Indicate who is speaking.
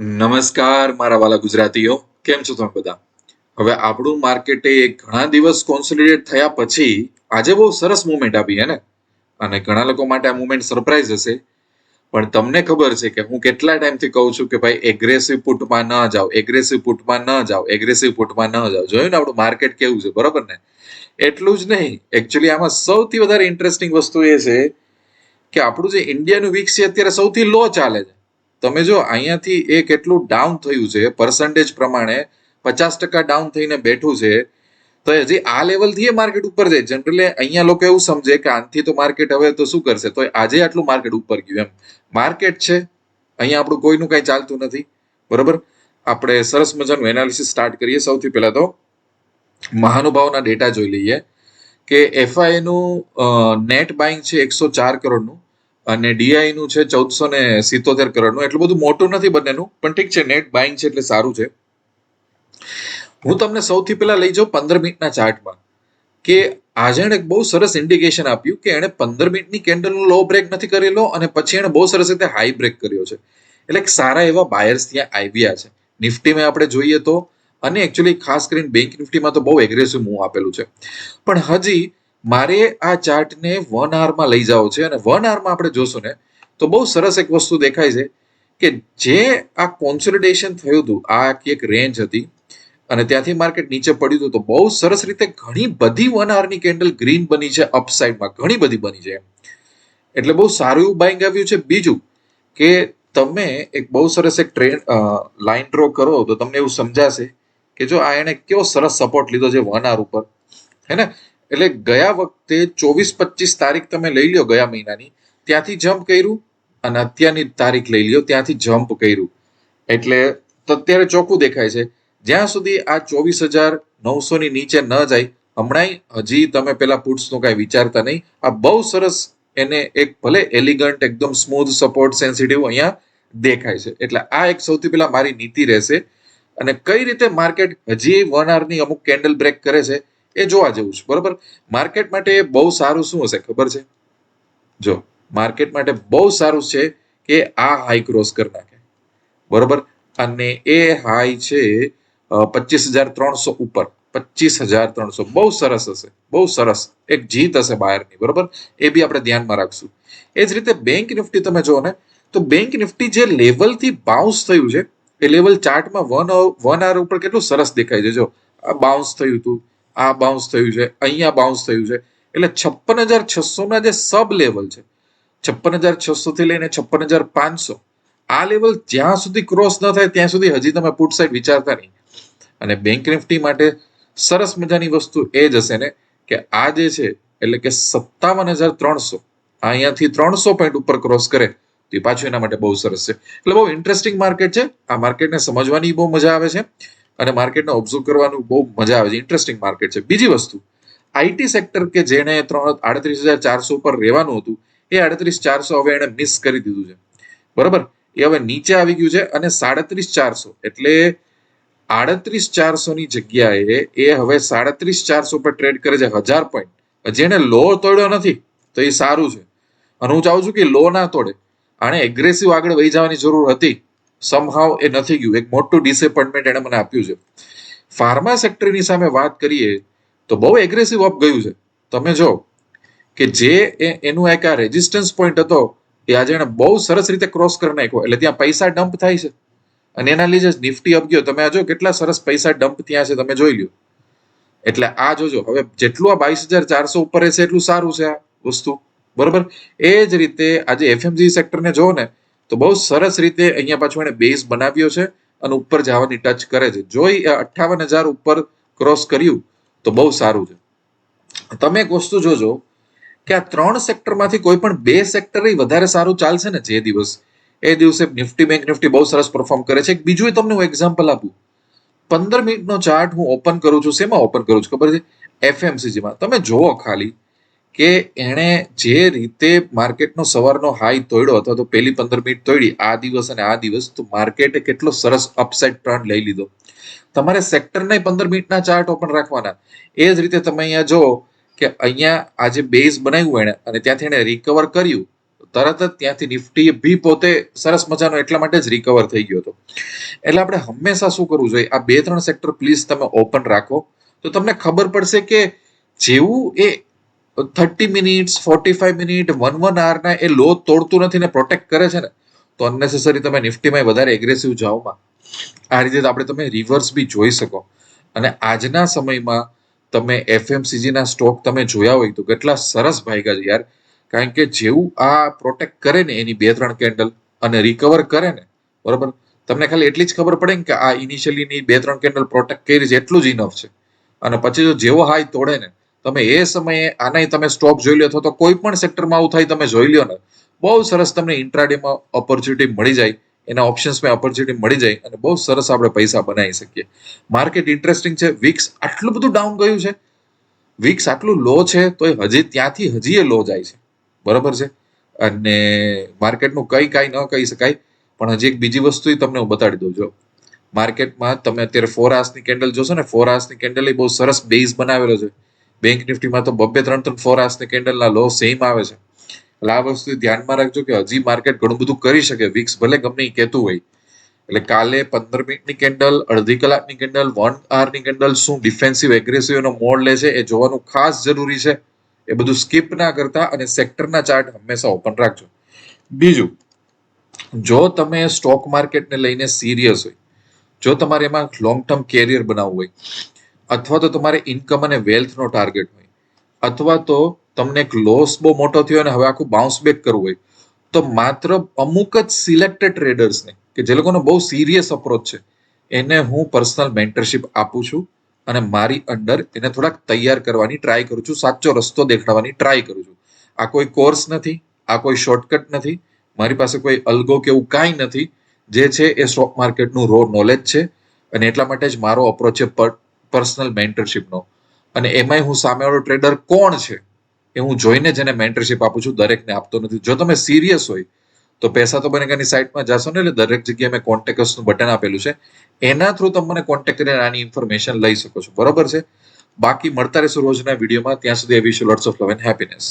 Speaker 1: નમસ્કાર, મારા વાલા ગુજરાતીઓ. કેમ છો તમે બધા? હવે આપણું માર્કેટે ઘણા દિવસ કોન્સોલિડેટ થયા પછી આજે બહુ સરસ મુવમેન્ટ આપી હે ને? અને ઘણા લોકો માટે આ મુવમેન્ટ સરપ્રાઈઝ હશે. પણ તમને ખબર છે કે હું કેટલા ટાઈમથી કહું છું કે ભાઈ એગ્રેસિવ પુટમાં ન જાઓ એગ્રેસિવ પુટમાં ન જાઓ એગ્રેસિવ પુટમાં ન જાઓ. જોયું ને આપણું માર્કેટ કેવું છે, બરાબર ને? એટલું જ નહીં. એકચ્યુઅલી આમાં સૌથી વધારે ઇન્ટરેસ્ટિંગ વસ્તુ એ છે કે આપણું જે ઇન્ડિયાનું વીક છે, અત્યારે સૌથી લો ચાલે છે. તમે જો અહીંયાથી એ કેટલું ડાઉન થયું છે પર્સન્ટેજ પ્રમાણે પચાસ ટકા ડાઉન થઈને બેઠું છે, તો હજી આ લેવલથી એ માર્કેટ ઉપર જાય. જનરલી અહીંયા લોકો એવું સમજે કે આનથી તો માર્કેટ હવે તો શું કરશે? તો આજે આટલું માર્કેટ ઉપર ગયું. એમ. માર્કેટ છે. અહીંયા આપણું કોઈનું કાંઈ ચાલતું નથી. બરોબર? આપણે સરસ મજાનું એનાલિસિસ સ્ટાર્ટ કરીએ. સૌથી પહેલાં તો મહાનુભાવના ડેટા જોઈ લઈએ કે એફઆઈનું નેટ બાઇંગ છે એકસો ચાર કરોડનું. અને ડીઆઈ નું છે ચૌદસો ને સિત્તોતેર કરોડનું. એટલું બધું મોટું નથી બંનેનું, પણ ઠીક છે નેટ બાઇંગ છે એટલે સારું છે. હું તમને સૌથી પહેલા લઈ જાઉં પંદર મિનિટના ચાર્ટમાં, કે આજે એણે બહુ સરસ ઇન્ડિકેશન આપ્યું કે એણે પંદર મિનિટની કેન્ડલનો લો બ્રેક નથી કરેલો અને પછી એણે બહુ સરસ રીતે હાઈ બ્રેક કર્યો છે. એટલે સારા એવા બાયર્સ ત્યાં આવ્યા છે. નિફ્ટીમાં આપણે જોઈએ તો, અને એકચ્યુઅલી ખાસ કરીને બેંક નિફ્ટીમાં તો બહુ એગ્રેસિવ મૂવ આપેલું છે. પણ હજી મારે આ ચાર્ટને વન આરમાં લઈ જાવો છે અને વન આરમાં આપણે જોશું ને, તો બહુ સરસ એક વસ્તુ દેખાય છે કે જે આ કોન્સોલિડેશન થયું હતું, આ એક રેન્જ હતી અને ત્યાંથી માર્કેટ નીચે પડ્યું હતું, તો બહુ સરસ રીતે ઘણી બધી વન આવરની કેન્ડલ ગ્રીન બની છે અપસાઇડમાં ઘણી બધી બની છે. એટલે બહુ સારું એવું બાઇંગ આવ્યું છે. બીજું કે તમે એક બહુ સરસ એક ટ્રેન લાઇન ડ્રો કરો, તો તમને એવું સમજાશે કે જો આ એને કેવો સરસ સપોર્ટ લીધો છે વન આર ઉપર. હે ને? એટલે ગયા વખતે ચોવીસ પચીસ તારીખ તમે લઈ લ્યો ગયા મહિનાની. ત્યાંથી જમ્પ કર્યું અને અત્યારની તારીખ લઈ લ્યો, ત્યાંથી જમ્પ કર્યું. એટલે અત્યારે ચોખ્ખું દેખાય છે. જ્યાં સુધી આ ચોવીસ હજાર નવસો ની નીચે ન જાય હમણાં હજી તમે પેલા પુટ્સનું કાંઈ વિચારતા નહીં. આ બહુ સરસ એને એક ભલે એલિગન્ટ એકદમ સ્મૂથ સપોર્ટ સેન્સિટિવ અહીંયા દેખાય છે. એટલે આ એક સૌથી પહેલા મારી નીતિ રહેશે. અને કઈ રીતે માર્કેટ હજી વન આવરની અમુક કેન્ડલ બ્રેક કરે છે એ જોવા જેવું છે. બરોબર? માર્કેટ માટે બહુ સારું શું હશે ખબર છે? જો, માર્કેટ માટે બહુ સારું છે કે આ હાઈ ક્રોસ કરી નાખે. બરોબર? અને એ હાઈ છે પચીસ હજાર ત્રણસો ઉપર. પચીસ હજાર ત્રણસો. બહુ સરસ હશે. બહુ સરસ. એક જીત હશે બહારની બરોબર? એ બી આપણે ધ્યાનમાં રાખશું. એ જ રીતે બેંક નિફ્ટી તમે જુઓ ને, તો બેંક નિફ્ટી જે લેવલથી બાઉન્સ થયું છે, એ લેવલ ચાર્ટમાં વન વન આર ઉપર કેટલું સરસ દેખાય છે. જો, આ બાઉન્સ થયું હતું. આ બાઉન્સ થયું છે, અહીંયા બાઉન્સ થયું છે. એટલે છપ્પન હજાર છસો ના જે સબ લેવલ છે, છપ્પન હજાર છસો થી લઈને છપ્પન હજાર પાંચસો, આ લેવલ જ્યાં સુધી ક્રોસ ન થાય ત્યાં સુધી હજી તમે પુટ સાઈડ વિચારતા નહીં. અને બેંક નિફ્ટી માટે સરસ મજાની વસ્તુ એ જ હશે ને કે આ જે છે, એટલે કે સત્તાવન હજાર ત્રણસો અહીંયાથી ત્રણસો પોઈન્ટ ઉપર ક્રોસ કરે, તો એ પાછું એના માટે બહુ સરસ છે. એટલે બહુ ઇન્ટરેસ્ટિંગ માર્કેટ છે, આ માર્કેટને સમજવાની બહુ મજા આવે છે. અને માર્કેટને ઓબ્ઝર્વ કરવાનું બહુ મજા આવે છે ઇન્ટરેસ્ટિંગ માર્કેટ છે. બીજી વસ્તુ આઈટી સેક્ટર કે જેને ત્રણ આડત્રીસ હજાર ચારસો ઉપર રહેવાનું હતું, એ આડત્રીસ ચારસો હવે એને મિસ કરી દીધું છે. બરોબર? એ હવે નીચે આવી ગયું છે અને સાડત્રીસ ચારસો, એટલે આડત્રીસ ચારસો ની જગ્યાએ એ હવે સાડત્રીસ ચારસો પર ટ્રેડ કરે છે હજાર પોઈન્ટ જેને લો તોડ્યો નથી, તો એ સારું છે. અને હું ચાહું છું કે લો ના તોડે. આને એગ્રેસિવ આગળ વહી જવાની જરૂર હતી. સમહાવ એ નથી ગયું. એક મોટું ડિસએપોઇન્ટમેન્ટ એને મને આપ્યું છે. ફાર્મા સેક્ટરની સામે વાત કરીએ તો બહુ એગ્રેસિવ અપ ગયું છે. તમે જો કે જે એનું એક આ રેઝિસ્ટન્સ પોઈન્ટ હતો એ આજે એને બહુ સરસ રીતે ક્રોસ કરી નાખ્યો. એટલે ત્યાં પૈસા ડમ્પ થાય છે. અને એના લીધે નિફ્ટી અપ ગયો. તમે આ જો કેટલા સરસ પૈસા ડમ્પ ત્યાં છે તમે જોઈ લ્યો. એટલે આ જોજો. હવે જેટલું આ બાવીસ હજાર ચારસો ઉપર છે એટલું સારું છે આ વસ્તુ. બરોબર? એ જ રીતે આજે એફએમજી સેક્ટરને જોવો ને તો બહુ સરસ રીતે અહીંયા પાછું એને બેઝ બનાવ્યો છે અને ઉપર જવાની ટચ કરે છે. જોઈ અઠ્ઠાવન હજાર ઉપર ક્રોસ કર્યું તો બહુ સારું છે. તમે એક વસ્તુ જોજો કે આ ત્રણ સેક્ટરમાંથી કોઈ પણ બે સેક્ટર વધારે સારું ચાલશે ને જે દિવસ? એ દિવસે નિફ્ટી બેંક નિફ્ટી બહુ સરસ પરફોર્મ કરે છે. બીજું તમને હું એક્ઝામ્પલ આપું. પંદર મિનિટનો ચાર્ટ હું ઓપન કરું છું. શેમાં ઓપન કરું છું ખબર છે? એફએમસીજીમાં તમે જુઓ ખાલી. કે એણે જે રીતે માર્કેટનો સવારનો હાઈ તોડ્યો અથવા તો પેલી પંદર મિનિટ તોડી, આ દિવસ અને આ દિવસ, તો માર્કેટે કેટલો સરસ અપસાઇડ ટર્ન લઈ લીધો. તમારે સેક્ટરને પંદર મિનિટના ચાર્ટ ઓપન રાખવાના. એ જ રીતે તમે અહીંયા જો કે અહીંયા આજે બેઝ બનાવ્યું એણે અને ત્યાંથી એણે રિકવર કર્યું તરત જ ત્યાંથી નિફ્ટી બી પોતે સરસ મજાનો એટલા માટે જ રિકવર થઈ ગયો હતો. એટલે આપણે હંમેશા શું કરવું જોઈએ? આ બે ત્રણ સેક્ટર પ્લીઝ તમે ઓપન રાખો. તો તમને ખબર પડશે કે જેવું એ thirty minutes forty five minute one one આવરના એ લો તોડતું નથી ને પ્રોટેક્ટ કરે છે ને, તો અનનેસેસરી તમે નિફ્ટીમાં વધારે એગ્રેસિવ જાઓમાં આ રીતે આપણે તમે રિવર્સ બી જોઈ શકો. અને આજના સમયમાં તમે એફએમસીજીના સ્ટોક તમે જોયા હોય તો કેટલા સરસ ભાગ્યા છે યાર. કારણ કે જેવું આ પ્રોટેક્ટ કરે ને એની બે ત્રણ કેન્ડલ અને રિકવર કરે ને, બરોબર? તમને ખાલી એટલી જ ખબર પડે ને કે આ ઇનિશિયલીની બે ત્રણ કેન્ડલ પ્રોટેક્ટ કરી છે, એટલું જ ઇનફ છે. અને પછી જો જેવો હાઈ તોડે ને તમે એ સમયે આનાય તમે સ્ટોક જોઈ લો અથવા તો કોઈ પણ સેક્ટરમાં આવું થાય તમે જોઈ લો ને, બહુ સરસ તમને ઇન્ટ્રાડેમાં ઓપોર્ચ્યુનિટી મળી જાય, એના ઓપ્શન્સમાં ઓપોર્ચ્યુનિટી મળી જાય અને બહુ સરસ આપણે પૈસા બનાવી શકીએ. માર્કેટ ઇન્ટરેસ્ટિંગ છે વિક્સ આટલું બધું ડાઉન ગયું છે. વિક્સ આટલું લો છે તો એ હજી ત્યાંથી હજી એ લો જાય છે. બરાબર છે? અને માર્કેટનું કઈ કાંઈ ન કહી શકાય, પણ હજી એક બીજી વસ્તુ તમને હું બતાડી દઉં. જો માર્કેટમાં તમે અત્યારે ફોરની કેન્ડલ જોશો ને ફોરની કેન્ડલ એ બહુ સરસ બેઝ બનાવેલો છે. બેંક નિફ્ટીમાં તો બબ્બે ત્રણ ત્રણ ફોરની કેન્ડલના લો સેમ આવે છે. એટલે આ વસ્તુ ધ્યાનમાં રાખજો કે હજી માર્કેટ ઘણું બધું કરી શકે વિક્સ ભલે ગમે એ કહેતું હોય. એટલે કાલે પંદર મિનિટની કેન્ડલ અડધી કલાકની કેન્ડલ વન આવરની કેન્ડલ શું ડિફેન્સિવ એગ્રેસિવ એનો મોડ લે છે, એ જોવાનું ખાસ જરૂરી છે. એ બધું સ્કીપ ના કરતા અને સેક્ટરના ચાર્ટ હંમેશા ઓપન રાખજો. બીજું, જો તમે સ્ટોક માર્કેટને લઈને સિરિયસ હોય, જો તમારે એમાં લોંગ ટર્મ કેરિયર બનાવવું હોય અથવા તો તમારે ઇન્કમ અને વેલ્થનો ટાર્ગેટ હોય, અથવા તો તમને એક લોસ બહુ મોટો થયો અને હવે આખું બાઉન્સ બેક કરવું હોય, તો માત્ર અમુક જ સિલેક્ટેડ ટ્રેડર્સને કે જે લોકોનો બહુ સિરિયસ અપ્રોચ છે, એને હું પર્સનલ મેન્ટરશિપ આપું છું અને મારી અંડર એને થોડાક તૈયાર કરવાની ટ્રાય કરું છું, સાચો રસ્તો દેખાડવાની ટ્રાય કરું છું. આ કોઈ કોર્સ નથી, આ કોઈ શોર્ટકટ નથી, મારી પાસે કોઈ અલગો કે એવું કાંઈ નથી, જે છે એ સ્ટોક માર્કેટનું રો નોલેજ છે અને એટલા માટે જ મારો અપ્રોચ છે પર્સનલ મેન્ટરશિપનો અને એમાંય હું સામેવાળો ટ્રેડર કોણ છે એ હું જોઈને જેને મેન્ટરશિપ આપું છું. દરેકને આપતો નથી. જો તમે સિરિયસ હોય, તો પૈસા તો બનેગાની સાઇટમાં જશો ને, એટલે દરેક જગ્યાએ મેં કોન્ટેક્ટર્સનું બટન આપેલું છે. એના થ્રુ તમે મને કોન્ટેક્ટ કરીને આની ઇન્ફોર્મેશન લઈ શકો છો. બરોબર છે? બાકી મળતા રહેશું રોજના વિડીયોમાં. ત્યાં સુધી wish lots of love and happiness